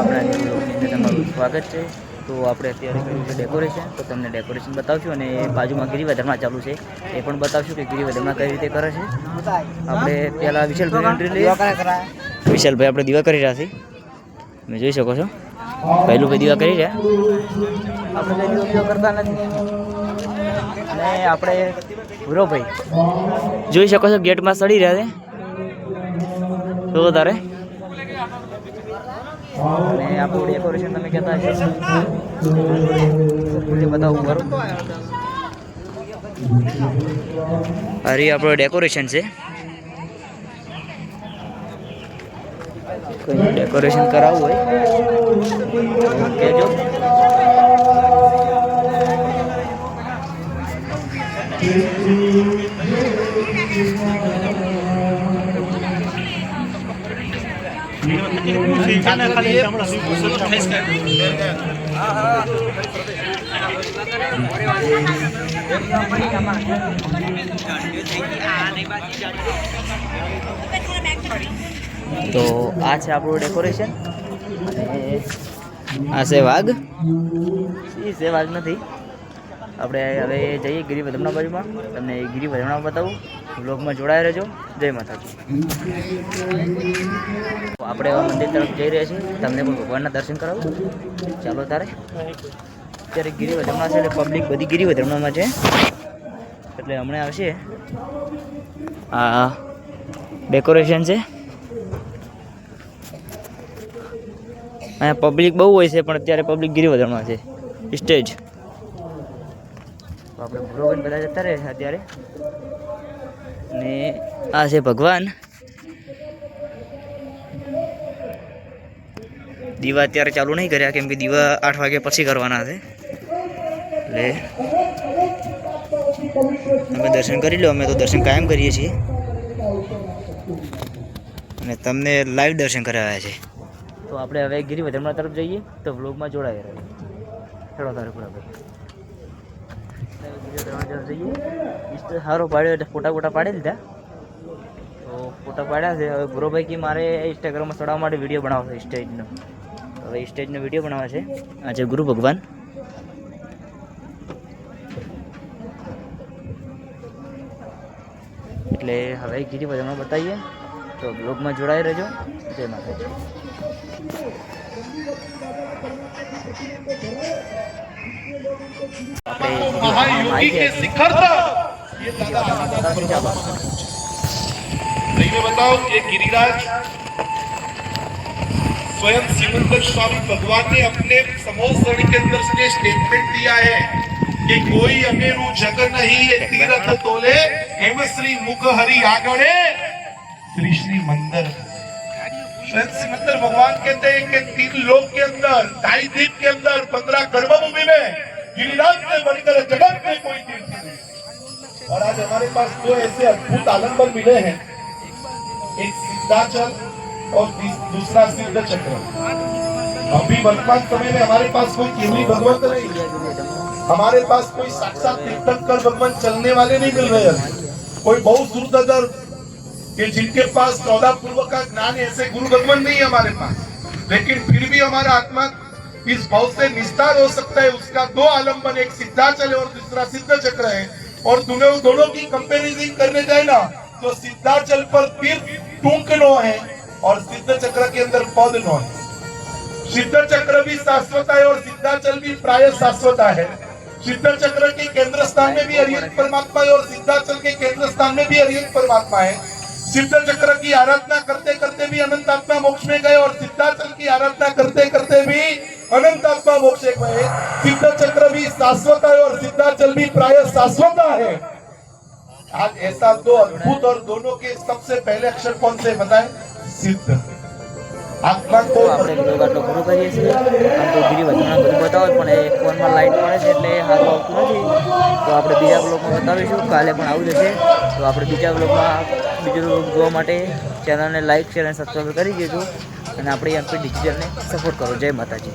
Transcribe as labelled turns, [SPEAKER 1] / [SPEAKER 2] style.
[SPEAKER 1] આપણા ન્યૂ તમારું સ્વાગત છે. તો આપણે અત્યારે કર્યું છે ડેકોરેશન તો તમને ડેકોરેશન બતાવશું અને બાજુમાં ગિરિવર્ધનમાં ચાલુ છે. એ પણ બતાવશું કે ગિરિવર્ધનમાં કઈ રીતે કરે છે. આપણે પહેલાં વિશાલભાઈ એન્ટ્રી લઈએ. વિશાલભાઈ આપણે દીવા કરી રહ્યા છીએ. તમે જોઈ શકો છો. પહેલું ભાઈ દીવા કરી રહ્યા. આપણે દીવા કરતા નથી? અને આપણે ભૂરોભાઈ જોઈ શકો છો ગેટમાં સડી રહ્યા છે. તો તારે? અને આપણું ડેકોરેશન તમે કહેતા છો ખુલ્લી બતાવું ખરું અરે આપણું ડેકોરેશન છે. કોઈ ડેકોરેશન કરાવવું હોય? કહેજો. તો આ છે આપણું ડેકોરેશન અને આ છે વાઘ એ છે વાઘ નથી આપણે હવે જઈએ ગિરિવર્ધમના બાજુમાં. તમને ગિરિવર્ધમના બતાવું. બ્લોગમાં જોડાયા રહેજો. જય માતાજી. આપણે હવે મંદિર તરફ જઈ રહ્યા છીએ. તમને પણ ભગવાનના દર્શન કરાવું. ચાલો તારે. અત્યારે ગિરિવર્ધમના છે એટલે પબ્લિક બધી ગીરી વધમણામાં છે. એટલે હમણાં આવશે. આ ડેકોરેશન છે. અહીંયા પબ્લિક બહુ હોય છે, પણ અત્યારે પબ્લિક ગિરિવર્ધનમાં છે. સ્ટેજ આપણે ભૂરોબેન બધા જતા રહે છે અત્યારે. ને આ છે ભગવાન. દીવા અત્યારે ચાલુ નહીં કર્યા, કેમ કે દીવા આઠ વાગે પછી કરવાના છે. એટલે તમે દર્શન કરી લો અમે તો દર્શન કાયમ કરીએ છીએ. અને તમને લાઈવ દર્શન કરાવ્યા છે. તો આપણે હવે ગિરિવર્ધનના તરફ જઈએ, તો વ્લોગમાં જોડાઈ રહ્યો ચલો તારે પૂરા જઈએ પાડ્યો એટલે ફોટા ફોટા પાડી લીધા તો ફોટા પાડ્યા છે હવે ગુરુભાઈ કે મારે ઇન્સ્ટાગ્રામમાં ચડાવવા માટે વીડિયો બનાવવો છે સ્ટેજનો હવે સ્ટેજનો વીડિયો બનાવવા છે આ છે ગુરુ ભગવાન એટલે હવે ગિરિવર્ધનમાં બતાવીએ. તો બ્લોગમાં જોડાઈ રહેજો જય માતાજી આપણે
[SPEAKER 2] महायोगी के शिखर तक ये दादा
[SPEAKER 1] બતાવશું ચાલો
[SPEAKER 2] नहीं मैं बताओ ये गिरिराज स्वयं सिमंदर स्वामी भगवान ने अपने समोसणी के अंदर से स्टेटमेंट दिया है कि कोई अमेरु जग नहीं ये तीरथ तोले हेम श्री मुख हरि आगणे श्री मंदिर। सिमंदर भगवान कहते हैं कि तीन लोक के अंदर, ढाई द्वीप के अंदर, पंद्रह कर्मभूमि में गिरिराज से बढ़कर जगत में कोई तीर्थ नहीं। और आज हमारे पास दो ऐसे अद्भुत आलंबन मिले हैं। एक सिद्धाचल और दूसरा सिद्ध चक्र अभी वर्तमान समय में हमारे पास कोई केवली भगवंत नहीं। हमारे पास कोई साक्षात तीर्थंकर भगवान चलने वाले नहीं मिल रहे हैं। कोई बहुत दूरदर कि जिनके पास चौदह पूर्व का ज्ञान ऐसे गुरु भगवान नहीं है हमारे पास। लेकिन फिर भी हमारा आत्मा इस भाव से निस्तार हो सकता है, उसका दो आलंबन एक सिद्धाचल है और दूसरा सिद्ध चक्र है। और दोनों दोनों की कंपेरिजन करने जाए ना तो सिद्धाचल पर तीर्थ टूंक नो है और सिद्ध चक्र के अंदर पद नो है। सिद्ध चक्र भी शाश्वत है और सिद्धाचल भी प्राय शाश्वत है। सिद्ध चक्र के केंद्र स्थान में भी हरियत परमात्मा है और सिद्धाचल के केंद्र स्थान में भी हरियत परमात्मा है। सिद्ध चक्र की आराधना करते करते भी अनंत आत्मा मोक्ष में गए और सिद्धाचल की आराधना करते करते भी अनंत आत्मा मोक्ष में गए सिद्ध चक्र भी शाश्वत है और सिद्धाचल भी प्राय शाश्वत है आज ऐसा दो अद्भुत और दोनों के सबसे पहले अक्षर कौन से बताएं सिद्ध आत्मा
[SPEAKER 1] તો
[SPEAKER 2] को
[SPEAKER 1] આપણે બ્લોગ આટલો પૂરો કરીએ છીએ આમ તો ગિરિવર્ધનમાં બધું બતાવો પણ એ ફોનમાં લાઈટ પડે છે એટલે સારું આવતું નથી તો આપણે બીજા બ્લોગમાં બતાવીશું કાલે પણ આવું જશે તો આપણે બીજા બ્લોગમાં બીજું જોવા માટે, ચેનલને લાઈક, શેર અને સબસ્ક્રાઈબ કરી દેજો. અને આપણે એમપી ડિજિટલને સપોર્ટ કરો. જય માતાજી.